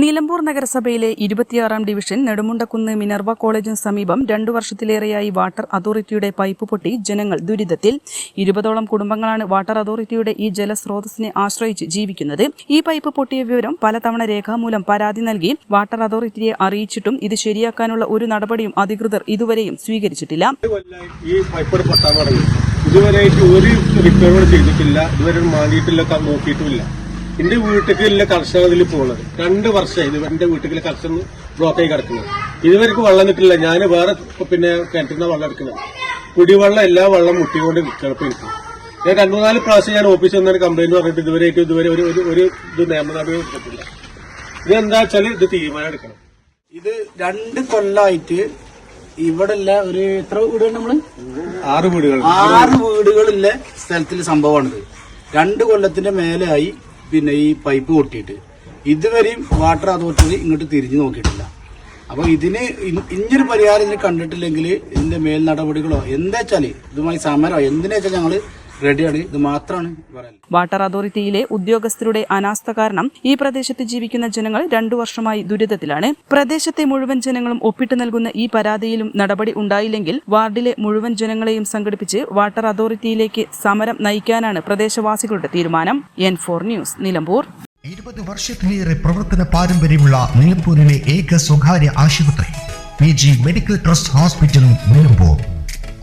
Nilambur നഗരസഭയിലെ ഇരുപത്തിയാറാം division Nedumundakkunnu Minerva കോളേജിന് സമീപം രണ്ടു വർഷത്തിലേറെയായി വാട്ടർ അതോറിറ്റിയുടെ പൈപ്പ് പൊട്ടി ജനങ്ങൾ ദുരിതത്തിൽ. ഇരുപതോളം കുടുംബങ്ങളാണ് വാട്ടർ അതോറിറ്റിയുടെ ഈ ജലസ്രോതസ്സിനെ ആശ്രയിച്ച് ജീവിക്കുന്നത്. ഈ പൈപ്പ് പൊട്ടിയ വിവരം പലതവണ രേഖാമൂലം പരാതി നൽകി. വാട്ടർ അതോറിറ്റിയെ അറിയിച്ചിട്ടും ഇത് ശരിയാക്കാനുള്ള ഒരു നടപടിയും അധികൃതർ ഇതുവരെയും സ്വീകരിച്ചിട്ടില്ല. ഈ പൈപ്പ് പൊട്ടാൻ ഒരു ചെയ്തിട്ടില്ല. ഇതുവരെ മാറിയിട്ടില്ല നോക്കിയിട്ടുമില്ല. എന്റെ വീട്ടിലേക്കുള്ള കർഷക ഇതിൽ പോകുന്നത് രണ്ട് വർഷമായി ഇത് എന്റെ വീട്ടിലെ കർഷകർ ബ്ലോക്കായി കിടക്കുന്നത്. ഇതുവരെക്ക് വെള്ളം കിട്ടില്ല. ഞാൻ വേറെ പിന്നെ കിണറ്റുന്ന വെള്ളം എടുക്കുന്നത്. കുടിവെള്ളം എല്ലാ വെള്ളം മുട്ടിക്കൊണ്ട് കിടപ്പ് എനിക്ക്. ഞാൻ രണ്ടു നാല് പ്രാവശ്യം ഞാൻ ഓഫീസിൽ വന്നൊരു കംപ്ലൈന്റ് പറഞ്ഞിട്ട് ഇതുവരെ ഇതുവരെ ഒരു ഒരു- ഒരു ഇത് നിയമനടപടി കിട്ടില്ല ഇതെന്താ വെച്ചാൽ ഇത് തീരുമാനം എടുക്കണം. ഇത് രണ്ട് കൊല്ലായിട്ട് ഇവിടെ ഒരു എത്ര വീടുകൾ നമ്മൾ? ആറ് വീടുകൾ. ആറ് വീടുകളിലെ സ്ഥലത്തിൽ സംഭവമാണിത്. രണ്ട് കൊല്ലത്തിന്റെ മേലെയായി പിന്നെ ഈ പൈപ്പ് പൊട്ടിയിട്ട്. ഇതുവരെയും വാട്ടർ അതോറിറ്റി ഇങ്ങോട്ട് തിരിഞ്ഞു നോക്കിയിട്ടില്ല. അപ്പോൾ ഇതിന് ഇങ്ങനൊരു പരിഹാരം ഇതിന് കണ്ടിട്ടില്ലെങ്കിൽ ഇതിന്റെ മേൽ നടപടികളോ എന്താ വെച്ചാൽ ഇതുമായി സമരമോ എന്തിനാ വെച്ചാൽ ഞങ്ങൾ റെഡിയാണ്. ഇത് മാത്രമാണ് വാട്ടർ അതോറിറ്റിയിലെ ഉദ്യോഗസ്ഥരുടെ അനാസ്ഥ കാരണം ഈ പ്രദേശത്ത് ജീവിക്കുന്ന ജനങ്ങൾ രണ്ടു വർഷമായി ദുരിതത്തിലാണ്. പ്രദേശത്തെ മുഴുവൻ ജനങ്ങളും ഒപ്പിട്ട് നൽകുന്ന ഈ പരാതിയിലും നടപടി ഉണ്ടായില്ലെങ്കിൽ വാർഡിലെ മുഴുവൻ ജനങ്ങളെയും സംഘടിപ്പിച്ച് വാട്ടർ അതോറിറ്റിയിലേക്ക് സമരം നയിക്കാനാണ് പ്രദേശവാസികളുടെ തീരുമാനം. N four news Nilambur. ഇരുപത് വർഷത്തിലേറെ പ്രവർത്തന പാരമ്പര്യമുള്ള നിലമ്പൂരിലെ ഏക സ്വകാര്യ ആശുപത്രി പി ജി മെഡിക്കൽ ട്രസ്റ്റ് ഹോസ്പിറ്റലും നിലമ്പൂർ.